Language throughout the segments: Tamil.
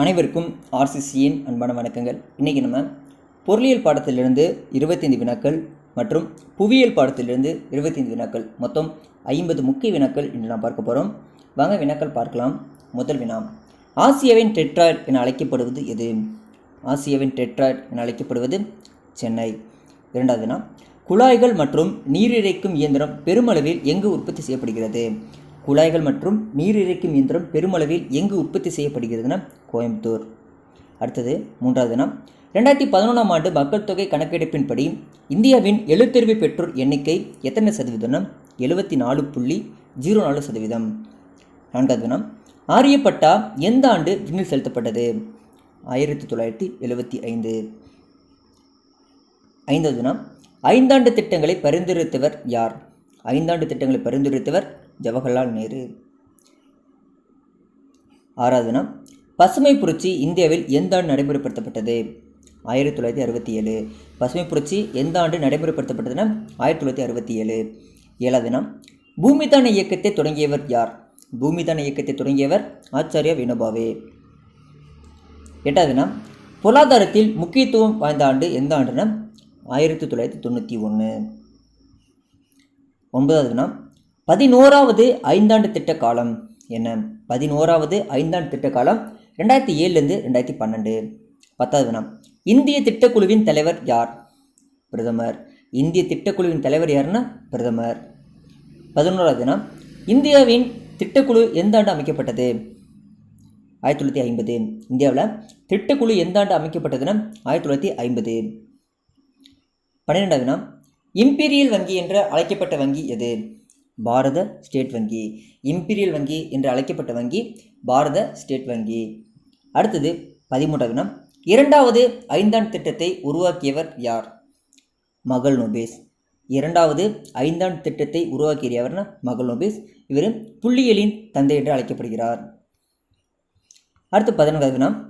அனைவருக்கும் ஆர்சிசியின் அன்பான வணக்கங்கள். இன்றைக்கி நம்ம பொருளியல் பாடத்திலிருந்து இருபத்தைந்து வினாக்கள் மற்றும் புவியியல் பாடத்திலிருந்து இருபத்தைந்து வினாக்கள். மொத்தம் ஐம்பது முக்கிய வினாக்கள் இன்று நாம் பார்க்க போகிறோம் வாங்க வினாக்கள் பார்க்கலாம். முதல் வினா ஆசியாவின் டெட்ராய்ட் என அழைக்கப்படுவது எது? ஆசியாவின் டெட்ராய்ட் என அழைக்கப்படுவது சென்னை. இரண்டாவது வினா குழாய்கள் மற்றும் நீரிழைக்கும் இயந்திரம் பெருமளவில் எங்கு உற்பத்தி செய்யப்படுகிறது? குழாய்கள் மற்றும் நீரிறைக்கும் இயந்திரம் பெருமளவில் எங்கு உற்பத்தி செய்யப்படுகிறதுனா கோயம்புத்தூர். அடுத்தது மூன்றாவது தினம் ரெண்டாயிரத்தி பதினொன்றாம் ஆண்டு மக்கள் தொகை கணக்கெடுப்பின்படி இந்தியாவின் எழுத்தறிவு பெற்றோர் எண்ணிக்கை எத்தனை சதவீதம்னா? எழுபத்தி நாலு புள்ளி ஜீரோ நாலு சதவீதம். நான்காவது தினம் ஆரியப்பட்டா எந்த ஆண்டு விண்ணில் செலுத்தப்பட்டது? ஆயிரத்தி தொள்ளாயிரத்தி எழுபத்தி ஐந்து. ஐந்தாவது தினம் ஐந்தாண்டு திட்டங்களை பரிந்துரைத்தவர் யார்? ஐந்தாண்டு திட்டங்களை பரிந்துரைத்தவர் ஜவஹர்லால் நேரு. ஆறாவது தினம் பசுமை புரட்சி இந்தியாவில் எந்த ஆண்டு நடைமுறைப்படுத்தப்பட்டது? ஆயிரத்தி தொள்ளாயிரத்தி அறுபத்தி ஏழு. பசுமை புரட்சி எந்த ஆண்டு நடைமுறைப்படுத்தப்பட்டதுன்னா ஆயிரத்தி தொள்ளாயிரத்தி அறுபத்தி ஏழு. ஏழாவது தினம் பூமிதான இயக்கத்தை தொடங்கியவர் யார்? பூமிதான இயக்கத்தை தொடங்கியவர் ஆச்சாரியா வினோபாவே எட்டாவது தினம் பொருளாதாரத்தில் முக்கியத்துவம் வாய்ந்த ஆண்டு எந்த ஆண்டுனா ஆயிரத்தி தொள்ளாயிரத்தி தொண்ணூற்றி ஒன்று ஒன்பதாவதுனா பதினோராவது ஐந்தாண்டு திட்ட காலம் என்ன? பதினோராவது ஐந்தாண்டு திட்ட காலம் ரெண்டாயிரத்தி ஏழுலேருந்து ரெண்டாயிரத்தி பன்னெண்டு. பத்தாவது வினா இந்திய திட்டக்குழுவின் தலைவர் யார்? பிரதமர். இந்திய திட்டக்குழுவின் தலைவர் யாருன்னா பிரதமர். பதினோராவது இந்தியாவின் திட்டக்குழு எந்த ஆண்டு அமைக்கப்பட்டது? ஆயிரத்தி தொள்ளாயிரத்தி ஐம்பது. இந்தியாவில் திட்டக்குழு எந்த ஆண்டு அமைக்கப்பட்டதுன்னா ஆயிரத்தி தொள்ளாயிரத்தி ஐம்பது. பன்னிரெண்டாவது வினா இம்பீரியல் வங்கி என்று அழைக்கப்பட்ட வங்கி எது? பாரத ஸ்டேட் வங்கி. இம்பீரியல் வங்கி என்று அழைக்கப்பட்ட வங்கி பாரத ஸ்டேட் வங்கி. அடுத்தது பதிமூன்றாவது தினம் இரண்டாவது ஐந்தாண்டு திட்டத்தை உருவாக்கியவர் யார்? மகள் நோபேஸ். இரண்டாவது ஐந்தாண்டு திட்டத்தை உருவாக்கியவர்னா மகள் நோபேஸ். இவர் புள்ளியலின் தந்தை என்று அழைக்கப்படுகிறார். அடுத்து பதினொன்றாவது தினம்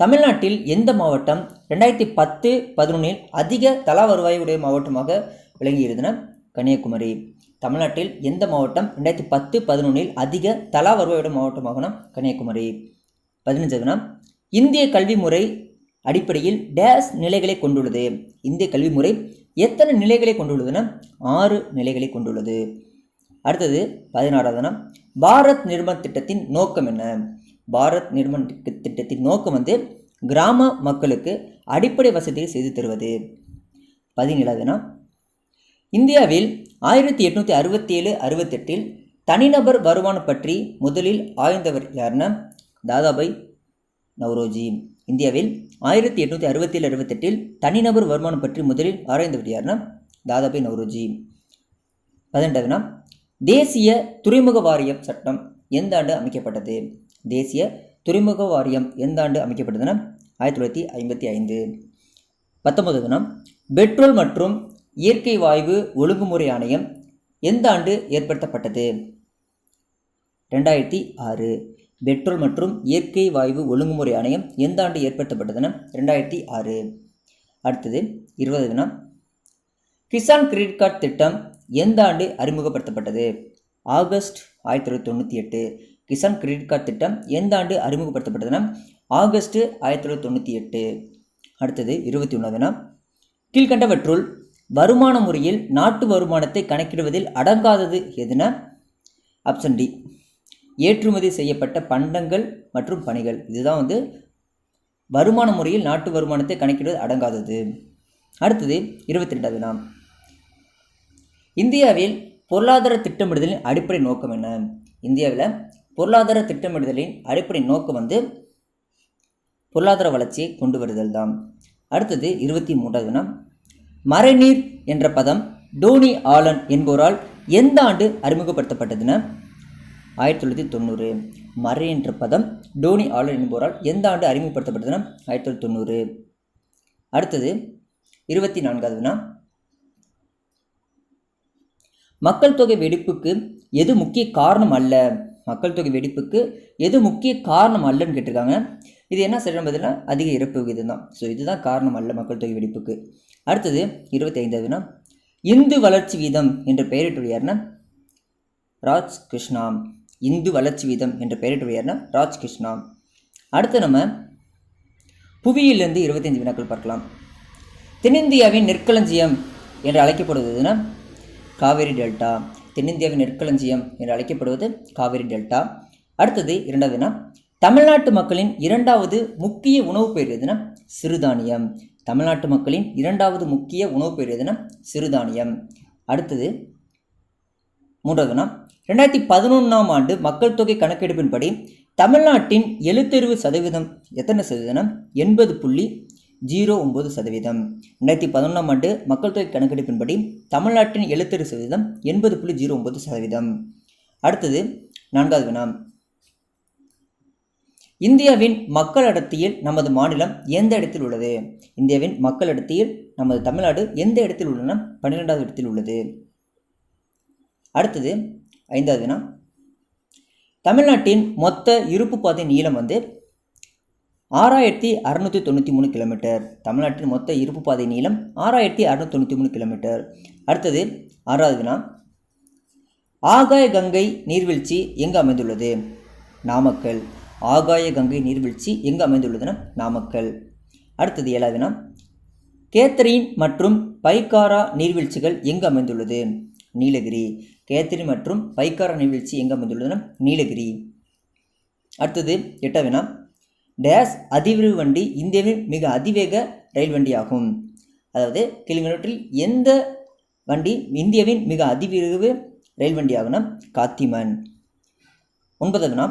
தமிழ்நாட்டில் எந்த மாவட்டம் ரெண்டாயிரத்தி பத்து பதினொன்றில் அதிக தலா வருவாயுடைய மாவட்டமாக விளங்கியிருந்தன? கன்னியாகுமரி. தமிழ்நாட்டில் எந்த மாவட்டம் ரெண்டாயிரத்தி பத்து பதினொன்றில் அதிக தலா வருவாயுடைய மாவட்டமாகனா? கன்னியாகுமரி. பதினஞ்சாவது இந்திய கல்வி முறை அடிப்படையில் டேஸ் நிலைகளை கொண்டுள்ளது. இந்திய கல்வி முறை எத்தனை நிலைகளை கொண்டுள்ளதுன்னா ஆறு நிலைகளை கொண்டுள்ளது. அடுத்தது பதினாறாவதுனா பாரத் நிர்மல் திட்டத்தின் நோக்கம் என்ன? பாரத் நிர்மல் திட்டத்தின் நோக்கம் வந்து கிராம மக்களுக்கு அடிப்படை வசதியை செய்து தருவது. பதினேழாவதுனா இந்தியாவில் ஆயிரத்தி எட்நூற்றி அறுபத்தி ஏழு அறுபத்தெட்டில் தனிநபர் வருமானம் பற்றி முதலில் ஆய்ந்தவர் யாருன்னா தாதாபாய் நவ்ரோஜி. இந்தியாவில் ஆயிரத்தி எட்நூற்றி அறுபத்தி ஏழு அறுபத்தெட்டில் தனிநபர் வருமானம் பற்றி முதலில் ஆராய்ந்தவர் யாருன்னா தாதாபாய் நவ்ரோஜி. பதினெட்டாவதுனா தேசிய துறைமுக வாரியம் சட்டம் எந்த ஆண்டு அமைக்கப்பட்டது? தேசிய துறைமுக வாரியம் எந்த ஆண்டு அமைக்கப்பட்டதுன்னா ஆயிரத்தி தொள்ளாயிரத்தி ஐம்பத்தி ஐந்து. பத்தொன்பதுனா பெட்ரோல் மற்றும் இயற்கை வாயு ஒழுங்குமுறை ஆணையம் எந்த ஆண்டு ஏற்படுத்தப்பட்டது? ரெண்டாயிரத்தி ஆறு. பெட்ரோல் மற்றும் இயற்கை வாயு ஒழுங்குமுறை ஆணையம் எந்த ஆண்டு ஏற்படுத்தப்பட்டதுன்னா ரெண்டாயிரத்தி ஆறு. அடுத்தது இருபது தினம் கிசான் கிரெடிட் கார்டு திட்டம் எந்த ஆண்டு அறிமுகப்படுத்தப்பட்டது? ஆகஸ்ட் ஆயிரத்தி தொள்ளாயிரத்தி தொண்ணூற்றி எட்டு. கிசான் கிரெடிட் கார்டு திட்டம் எந்த ஆண்டு அறிமுகப்படுத்தப்பட்டதுன்னா ஆகஸ்ட் ஆயிரத்தி தொள்ளாயிரத்தி தொண்ணூற்றி எட்டு. அடுத்தது இருபத்தி ஒன்றாவதுனா கீழ்கண்டவற்றுள் வருமான முறையில் நாட்டு வருமானத்தை கணக்கிடுவதில் அடங்காதது எதுனா? ஆப்ஷன் டி ஏற்றுமதி செய்யப்பட்ட பண்டங்கள் மற்றும் பணிகள். இதுதான் வந்து வருமான முறையில் நாட்டு வருமானத்தை கணக்கிடுவது அடங்காதது. அடுத்தது இருபத்தி ரெண்டாவது நாம் இந்தியாவில் பொருளாதார திட்டமிடுதலின் அடிப்படை நோக்கம் என்ன? இந்தியாவில் பொருளாதார திட்டமிடுதலின் அடிப்படை நோக்கம் வந்து பொருளாதார வளர்ச்சியை கொண்டு வருதல் தான் அடுத்தது இருபத்தி மூன்றாவது தினம் மறைநீர் என்ற பதம் டோனி ஆலன் என்போரால் எந்த ஆண்டு அறிமுகப்படுத்தப்பட்டதுன்னா ஆயிரத்தி தொள்ளாயிரத்தி தொண்ணூறு. மறை என்ற பதம் டோனி ஆலன் என்போரால் எந்த ஆண்டு அறிமுகப்படுத்தப்பட்டதுன்னா ஆயிரத்தி தொள்ளாயிரத்தி தொண்ணூறு. அடுத்தது இருபத்தி நான்காவது மக்கள் தொகை வெடிப்புக்கு எது முக்கிய காரணம் அல்ல? மக்கள் தொகை வெடிப்புக்கு எது முக்கிய காரணம் அல்லன்னு கேட்டிருக்காங்க. இது என்ன சரியான பதிலாக அதிக இறப்பு விகிதம் தான் ஸோ இதுதான் காரணம் அல்ல மக்கள் தொகை வெடிப்புக்கு. அடுத்தது இருபத்தி ஐந்தாவதுனா இந்து வளர்ச்சி வீதம் என்ற பெயரிட்டு யாருன்னா ராஜ் கிருஷ்ணாம் இந்து வளர்ச்சி வீதம் என்ற பெயரிட்டு யாருன்னா ராஜ் கிருஷ்ணா அடுத்து நம்ம புவியிலிருந்து இருபத்தைந்து வினாக்கள் பார்க்கலாம். தென்னிந்தியாவின் நெற்களஞ்சியம் என்று அழைக்கப்படுவதுன்னா காவேரி டெல்டா. தென்னிந்தியாவின் நெற்களஞ்சியம் என்று அழைக்கப்படுவது காவிரி டெல்டா. அடுத்தது இரண்டாவது வினா தமிழ்நாட்டு மக்களின் இரண்டாவது முக்கிய உணவுப் பெயர் எதுனா? சிறுதானியம். தமிழ்நாட்டு மக்களின் இரண்டாவது முக்கிய உணவுப் பெயர் எதுனா? சிறுதானியம். அடுத்தது மூன்றாவது வினா ரெண்டாயிரத்தி பதினொன்றாம் ஆண்டு மக்கள் தொகை கணக்கெடுப்பின்படி தமிழ்நாட்டின் எழுத்தறிவு சதவீதம் எத்தனை சதவீதம் எண்பது புள்ளி ஜீரோ ஒம்பது சதவீதம். ரெண்டாயிரத்தி பதினொன்றாம் ஆண்டு மக்கள் தொகை கணக்கெடுப்பின்படி தமிழ்நாட்டின் எழுத்தறு சதவீதம் எண்பது புள்ளி ஜீரோ ஒம்பது சதவீதம். அடுத்தது நான்காவது வினா. இந்தியாவின் மக்கள் அடர்த்தியில் நமது மாநிலம் எந்த இடத்தில் உள்ளது? இந்தியாவின் மக்கள் அடர்த்தியில் நமது தமிழ்நாடு எந்த இடத்தில் உள்ளன? பன்னிரெண்டாவது இடத்தில் உள்ளது. அடுத்தது ஐந்தாவது வினா. தமிழ்நாட்டின் மொத்த இருப்பு பாதை நீளம் வந்து ஆறாயிரத்தி அறநூற்றி தொண்ணூற்றி மூணு கிலோமீட்டர். தமிழ்நாட்டின் மொத்த இருப்பு பாதை நீளம் ஆறாயிரத்தி அறநூற்றி தொண்ணூற்றி மூணு கிலோமீட்டர். அடுத்தது ஆறாவது வினா. ஆகாய கங்கை நீர்வீழ்ச்சி எங்கு அமைந்துள்ளது? நாமக்கல். ஆகாய கங்கை நீர்வீழ்ச்சி எங்கு அமைந்துள்ளதுன்னா நாமக்கல். அடுத்தது ஏழாவது வினா. கேத்தரின் மற்றும் பைக்காரா நீர்வீழ்ச்சிகள் எங்கு அமைந்துள்ளது? நீலகிரி. கேத்தரின் மற்றும் பைக்காரா நீர்வீழ்ச்சி எங்கு அமைந்துள்ளதுன்னா நீலகிரி. அடுத்தது எட்டாவது வினா. டேஸ் அதிவிரைவு வண்டி இந்தியாவின் மிக அதிவேக ரயில் வண்டியாகும். அதாவது கிலோமீட்டரில் எந்த வண்டி இந்தியாவின் மிக அதிவிரைவு ரயில் வண்டியாகும்னா காத்திமன். ஒன்பதாவதுனா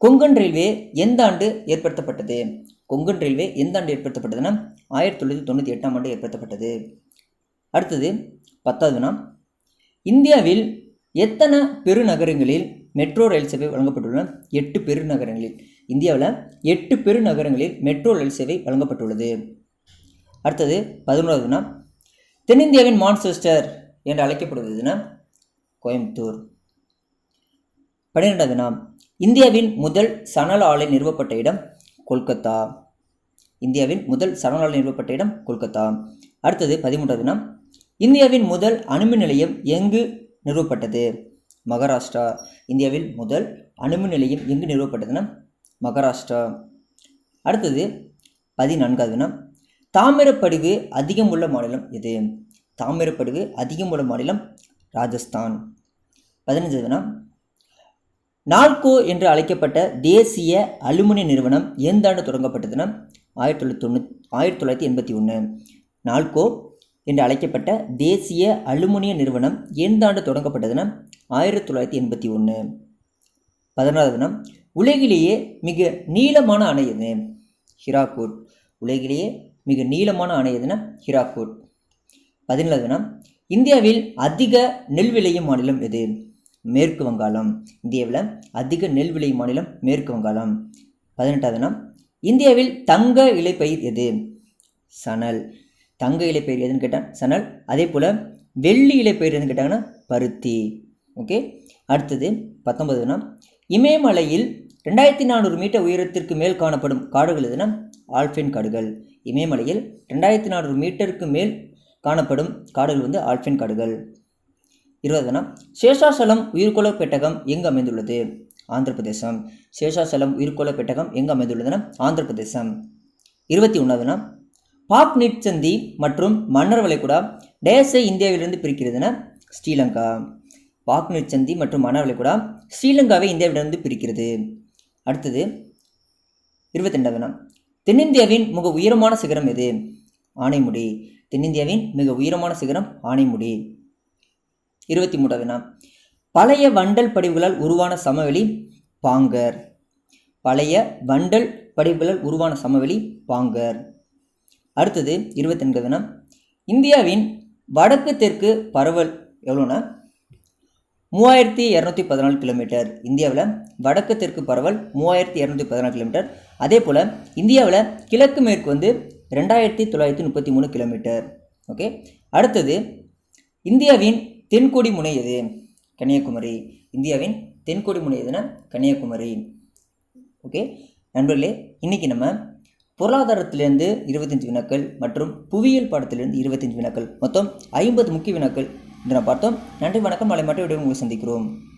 கொங்கன் ரயில்வே எந்த ஆண்டு ஏற்படுத்தப்பட்டது? கொங்கன் ரயில்வே எந்த ஆண்டு ஏற்படுத்தப்பட்டதுன்னா ஆயிரத்தி தொள்ளாயிரத்தி தொண்ணூற்றி எட்டாம் ஆண்டு ஏற்படுத்தப்பட்டது. அடுத்தது பத்தாவதுனா இந்தியாவில் எத்தனை பெருநகரங்களில் மெட்ரோ ரயில் சேவை வழங்கப்பட்டுள்ளன. எட்டு பெருநகரங்களில் இந்தியாவில் எட்டு பெருநகரங்களில் மெட்ரோ ரயில் சேவை வழங்கப்பட்டுள்ளது. அடுத்தது பதினோராவதுனா தென்னிந்தியாவின் மான்செஸ்டர் என்று அழைக்கப்படுவதுனா கோயம்புத்தூர். பன்னிரெண்டாவது இந்தியாவின் முதல் சணல் ஆலை நிறுவப்பட்ட இடம் கொல்கத்தா. இந்தியாவின் முதல் சணல் ஆலை நிறுவப்பட்ட இடம் கொல்கத்தா. அடுத்தது பதிமூன்றாவது இந்தியாவின் முதல் அணுமின் நிலையம் எங்கு நிறுவப்பட்டது? மகாராஷ்டிரா இந்தியாவில் முதல் அணுமின் நிலையம் எங்கு நிறுவப்பட்டதுன்னா மகாராஷ்டிரா. அடுத்தது பதினான்காவது வினா தாமிரப்படிவு அதிகம் உள்ள மாநிலம் எது? தாமிரப்படுவு அதிகம் உள்ள மாநிலம் ராஜஸ்தான். பதினஞ்சாவது வினா நால்கோ என்று அழைக்கப்பட்ட தேசிய அலுமினிய நிறுவனம் எந்த ஆண்டு தொடங்கப்பட்டதுன்னா ஆயிரத்தி தொள்ளாயிரத்தி தொண்ணூ ஆயிரத்தி தொள்ளாயிரத்தி எண்பத்தி ஒன்று நால்கோ என்று அழைக்கப்பட்ட தேசிய அலுமினிய நிறுவனம் எந்த ஆண்டு தொடங்கப்பட்டதுன்னா ஆயிரத்தி தொள்ளாயிரத்தி எண்பத்தி ஒன்று. பதினாறாவது தினம் உலகிலேயே மிக நீளமான அணை எது? ஹிராக்கூட் உலகிலேயே மிக நீளமான அணை எதுனா ஹிராக்கூட் பதினேழாவது தினம் இந்தியாவில் அதிக நெல் விளையும் மாநிலம் எது? மேற்கு வங்காளம். இந்தியாவில் அதிக நெல் விளையும் மாநிலம் மேற்கு வங்காளம். பதினெட்டாவது தினம் இந்தியாவில் தங்க இலைப்பயிர் எது? சணல். தங்க இலைப்பயிர் எதுன்னு கேட்டால் சணல். அதே போல் வெள்ளி இலைப்பயிர் எதுன்னு கேட்டாங்கன்னா பருத்தி. ஓகே? அடுத்தது பத்தொன்பதுனா இமயமலையில் ரெண்டாயிரத்தி நானூறு மீட்டர் உயரத்திற்கு மேல் காணப்படும் காடுகள் எதுனா? ஆல்ஃபைன் காடுகள். இமயமலையில் ரெண்டாயிரத்தி நானூறு மீட்டருக்கு மேல் காணப்படும் காடுகள் வந்து ஆல்ஃபைன் காடுகள். இருபதுனா சேஷாசலம் உயிர்கோள பெட்டகம் எங்கு அமைந்துள்ளது? ஆந்திர பிரதேசம் சேஷாசலம் உயிர்கோள பெட்டகம் எங்கு அமைந்துள்ளதுன்னா ஆந்திர பிரதேசம் இருபத்தி ஒன்றாவதுனா பாக் நிட்சந்தி மற்றும் மன்னர் வளைகுடா டேசை இந்தியாவிலிருந்து பிரிக்கிறதுனா? ஸ்ரீலங்கா. பாக் சந்தி மற்றும் மன்னர் கூட ஸ்ரீலங்காவை இந்தியாவிடமிருந்து பிரிக்கிறது. அடுத்தது இருபத்தி ரெண்டாவதுனா தென்னிந்தியாவின் மிக உயரமான சிகரம் எது? ஆனைமுடி. தென்னிந்தியாவின் மிக உயரமான சிகரம் ஆனைமுடி. இருபத்தி மூன்றாவதுனா பழைய வண்டல் படிவுகளால் உருவான சமவெளி பாங்கர். பழைய வண்டல் படிவுகளால் உருவான சமவெளி பாங்கர். அடுத்தது இருபத்தெண்பதுனா இந்தியாவின் வடக்கு தெற்கு பரவல் எவ்வளோன்னா மூவாயிரத்தி இரநூத்தி பதினாலு கிலோமீட்டர் இந்தியாவில் வடக்கு தெற்கு பரவல் மூவாயிரத்தி இரநூத்தி பதினாலு கிலோமீட்டர் அதே போல் இந்தியாவில் கிழக்கு மேற்கு வந்து ரெண்டாயிரத்தி தொள்ளாயிரத்தி முப்பத்தி மூணு கிலோமீட்டர் ஓகே அடுத்தது இந்தியாவின் தென்கோடி முனை எது? கன்னியாகுமரி. இந்தியாவின் தென்கோடி முனை எதுனா? கன்னியாகுமரி. ஓகே நண்பர்களே இன்றைக்கி நம்ம பொருளாதாரத்திலேருந்து இருபத்தஞ்சு வினாக்கள் மற்றும் புவியியல் பாடத்திலிருந்து இருபத்தஞ்சு வினாக்கள். மொத்தம் ஐம்பது முக்கிய வினாக்கள் இதை நான் பார்த்தோம். நன்றி வணக்கம். நாளை மட்டும் உங்களை சந்திக்கிறோம்.